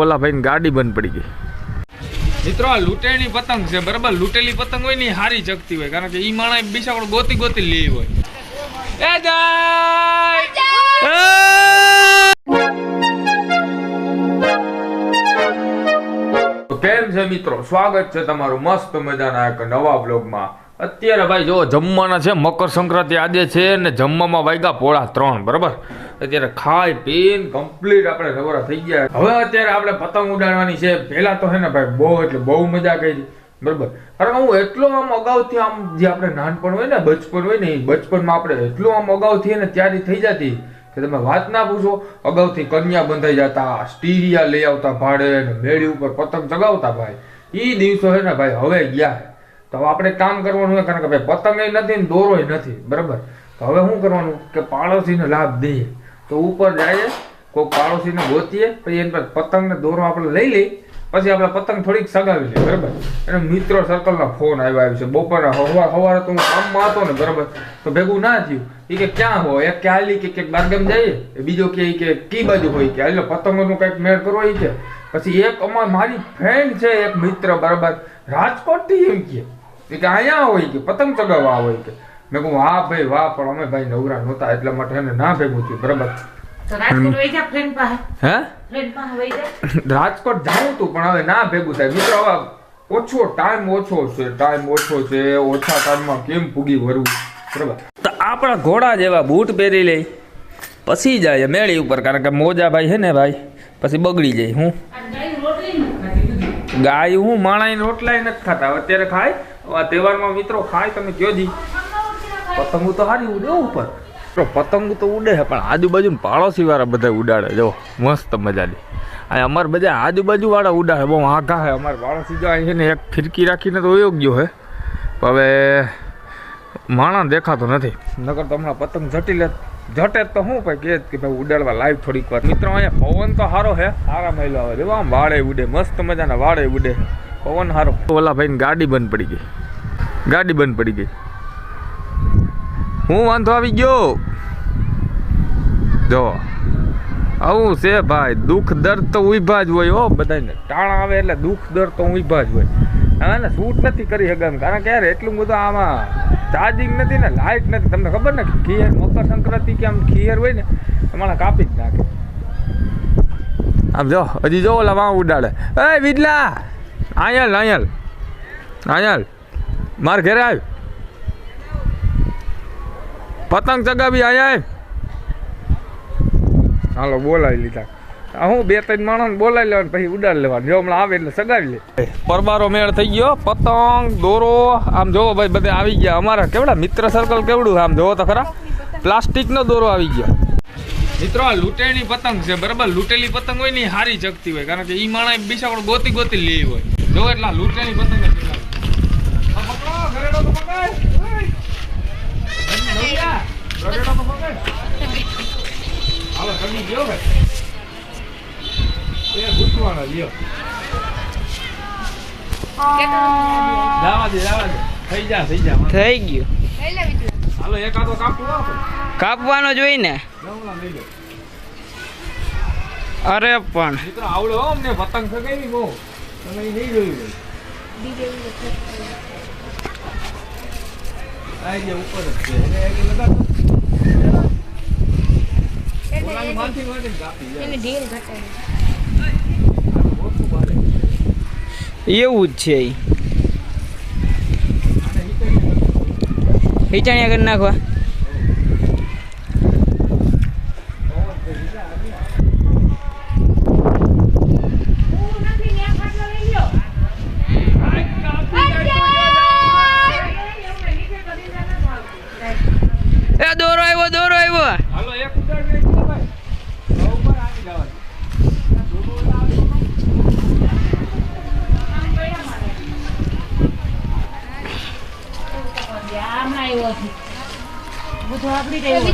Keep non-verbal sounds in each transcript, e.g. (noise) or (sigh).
ઓલા ભાઈ ગાડી બંધ પડી ગઈ. મિત્રો આ લૂંટેણી પતંગ છે બરાબર? લૂંટેલી પતંગ હોય ને હારી જગતી હોય કારણ કે ઈ માણા બિસાકોડ ગોતી ગોતી લે હોય. એ જાય! કેમ છે મિત્રો? સ્વાગત છે તમારું મસ્ત મજાના એક નવા બ્લોગમાં અત્યારે ભાઈ જો જમવાના છે મકર સંક્રાંતિ આજે છે ને જમવામાં વાગ્યા પોળા ત્રણ બરાબર? અત્યારે ખાઈ પીને કમ્પ્લીટ આપણે નવરા થઈ ગયા. હવે અત્યારે આપણે પતંગ ઉડાડવાની છે. પહેલા તો છે ને ભાઈ, બહુ એટલે બહુ મજા કરી બરાબર? કારણ હું એટલો આમ અગાઉથી આમ જે આપણે નાનપણ હોય ને બચપન હોય ને, એ બચપનમાં આપણે એટલું આમ અગાઉથી ને તૈયારી થઈ જતી કે તમે વાત ના પૂછો, અગાઉથી કન્યા બંધાઈ જતા, સ્ટીરિયા લઈ આવતા ભાડે ને મેળી ઉપર પતંગ ચગાવતા ભાઈ. એ દિવસો છે ને ભાઈ, હવે ગયા. તો આપણે કામ કરવાનું હોય કારણ કે ભાઈ, પતંગ નથી ને દોરોય નથી. બરાબર? તો હવે શું કરવાનું? કે પાડોશીને લાભ દઈએ. તો ઉપર જાય કોઈક પાડોશીને ગોતીએ, પછી એની પાસે પતંગ ને દોરો આપણે લઈ લઈ પછી આપણે પતંગ થોડીક સગાવી લઈએ બરાબર? અને મિત્રો સર્કલના ફોન આવ્યા, આવ્યો છે. બપોરે હવા સવારે તો હું કામમાં હતો ને, બરાબર? તો ભેગું ના થયું. એ કે ક્યાં હોય એક કે હાલી કે ક્યાંક બારગામ જઈએ? બીજો કે કે કી બાજુ હોય કે? હાલો, પતંગોનું કંઈક મેળ કરવો છે પછી એક અમાર મારી ફ્રેન્ડ છે, એક મિત્ર, બરાબર? રાજકોટથી એમ કે. કે અહીંયા હોય કે, પતંગ ચગાવવા હોય કે. મેં કહું વાહ ભાઈ વાહ પણ અમે ભાઈ નવરા નહોતા એટલા માટે એને ના ભેગું થયું બરાબર? (laughs) રાજકોટ જાઉં તું પણ હવે ના ભેગું થાય. મિત્રો હવે ઓછો ટાઈમ ઓછો છે ટાઈમ ઓછો છે ઓછા ટાઈમમાં કેમ પૂગી વરવું બરાબર? તો આપણા ઘોડા જેવા બૂટ પહેરી લઈ પછી જાય મેળી ઉપર કારણ કે મોજા ભાઈ છે ને ભાઈ પછી બગડી જાય હું? ગાય. હું માણાઈ રોટલાય નથી ખાતા. અત્યારે ખાય તહેવારમાં મિત્રો ખાય તમે કયો જી? પતંગો તો સારી ઉડે ઉપર તો પતંગો તો ઉડે છે પણ આજુબાજુ પાડોશી વાળા બધા ઉડાડે. જો, મસ્ત મજાની. અને અમારે બધા આજુબાજુ વાળા ઉડાડે. બહુ આઘા છે અમારે પાડોશી જો અહીં છે ને, એક ફિરકી રાખીને તો વયો ગયો છે હવે માણસ દેખાતો નથી. નગર તો હમણાં પતંગ જટી લે જટે તો શું ભાઈ કે કે ભાઈ ઉડાડવા લાઈવ થોડીક વાર. મિત્રો, અહીંયા પવન તો સારો છે સારા મહિલો આવે. જો, આમ વાળે ઉડે, મસ્ત મજાના વાળે ઉડે. પવન સારો ઓલા ભાઈ ગાડી બંધ પડી ગઈ. ગાડી બંધ પડી ગઈ. હું વાંધો આવી ગયો. જો, આવું છે ભાઈ, દુઃખ દર્દ તો ઊભા જ હોય હો બધાને. ટાણા આવે એટલે દુઃખ દર્દ તો ઊભા જ હોય. હવે ને શૂટ નથી કરી શકતા કારણ કે યાર એટલું બધું આમાં ચાર્જિંગ નથી ને લાઇટ નથી. તમને ખબર ને ખીયર મકર સંક્રાંતિ કે આમ ખીયર હોય ને તમારે કાપી જ નાખે. આમ જો, હજી જો ઓલા વાં ઉડાડે. એ વિડલા આયલ આયલ આયલ. માર ઘરે આવ. પતંગ ચગાવી આયા હાલો બોલાવી લીધા. હું બે ત્રણ માણસ બોલાવી લેવાનું પછી ઉડાડી લેવાનું. જો હમણાં આવે એટલે સગાવી લે. પરબારો મેળ થઈ ગયો. પતંગ દોરો આમ જોવો ભાઈ બધા આવી ગયા. અમારા કેવડા? મિત્ર સર્કલ કેવડું આમ? જોવો તો ખરા. પ્લાસ્ટિકનો દોરો આવી ગયો. મિત્રો આ લૂંટેણી પતંગ છે. બરાબર? લૂંટેલી પતંગ હોય ને હારી જગતી હોય. કારણ કે એ માણસ બીજા પણ ગોતી ગોતી લેવી હોય. જો એટલા લૂંટેણી પતંગ પકડો, એ ભૂતવાળા લ્યો જાવા દે જાવા દે. થઈ જા થઈ જા થઈ ગયું. હાલો એકાદો કાપું આપો કાપવાનો જોઈ ને. અરે પણ. મિત્રો આવડે હો અમને પતંગ સગાવી બહુ. તમે નહીં જોયું હોય. જે ઉપર જ છે. એને એક લગાડો. એને ઢીલ માથે જ કાપી જાય. આ ઓછું બારે. એવું જ છે ઈ. હિચાણિયા કરી નાખવા એ દોરો આવ્યો દોરો આવ્યો હાલો એક ઉડાડ ને એક ભાઈ હવે ઉપર આવી જવાનું હમણાં આવ્યો છે બધું આપડી રહ્યું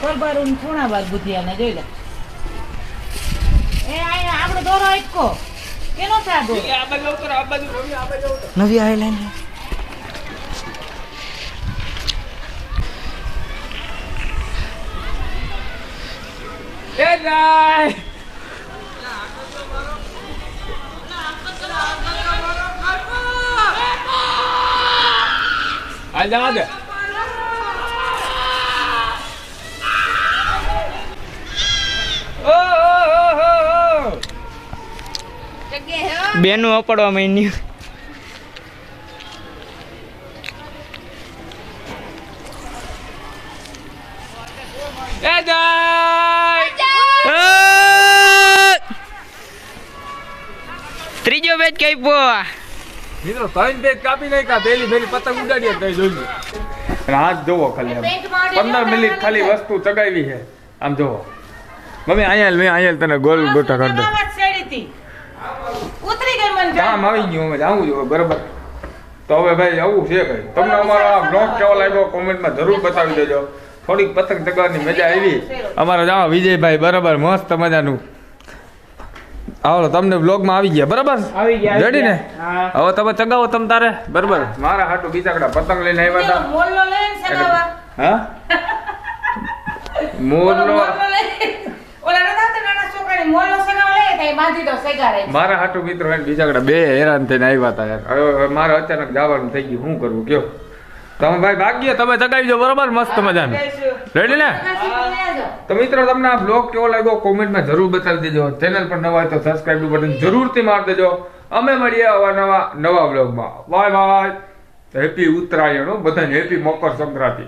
પરબારું ને ખૂણા બાદ બુધિયાને જોઈ લે. એ આયા આપણો દોરો અટકો કેનો છે આ આ બાજુ ઉતર આ બાજુ આ બાજુ નવી આવેલા એ જાય આ ઓ, ઓ. બેનું અપડવા માંડ્યું એ! ત્રીજો બેચ કાપ્યો મિત્રો ત્રણ બેગ કાપી નાખ્યા. પેલી પેલી પતંગ ઉડાડીએ કઈ જોઈ અને હાથ જોવો ખાલી આમ. પંદર મિનિટ ખાલી વસ્તુ ચગાવી છે. આમ જોવો. મમ્મી અહીંયા મેં અહીંયા તને ગોલ ગોટા કરી દઉં. ઉતરી ગઈ મને કામ આવી ગયું હવે આવું જોઈએ બરાબર. તો હવે ભાઈ આવું છે ભાઈ તમને અમારો આ બ્લોગ કેવો લાગ્યો કોમેન્ટમાં જરૂર બતાવી દેજો. થોડીક પતંગ ચગાવવાની મજા આવી. અમારા જાવા વિજયભાઈ બરાબર મસ્ત મજાનું. આવો તમને બ્લોગમાં આવી ગયા બરાબર? આવી ગયા, રેડી ને? હવે તમે ચગાવો તમ તારે. બરાબર. મારા હાટુ બીજાકડા પતંગ લઈને આવ્યા હતા મોલ્લો લઈને ચગાવા હા? (laughs) મોરનો ઓલા નતા નાના છોકરાને મોલ્લો સગાવા લઈ આવ્યા, બાંધી દો સગારે મારા હાટુ મિત્રો એને બીજાકડા બે હેરાન થઈને આવ્યા હતા યાર. હવે મારે અચાનક જવાનું થઈ ગયું. શું કરવું કયો? તમે ભાઈ ભાગ્ય, તમે ચગાવી જો બરોબર? મસ્ત મજાનું. રેડી ને? તો મિત્રો, તમને આ બ્લોગ કેવો લાગ્યો કોમેન્ટમાં જરૂર બતાવી દેજો. ચેનલ પર નવા હોય તો સબસ્ક્રાઇબ બટન જરૂરથી મારી દેજો. અમે મળીએ આવા નવા નવા બ્લોગમાં બાય બાય હેપી ઉત્તરાયણ બધા હેપી મકર સંક્રાંતિ.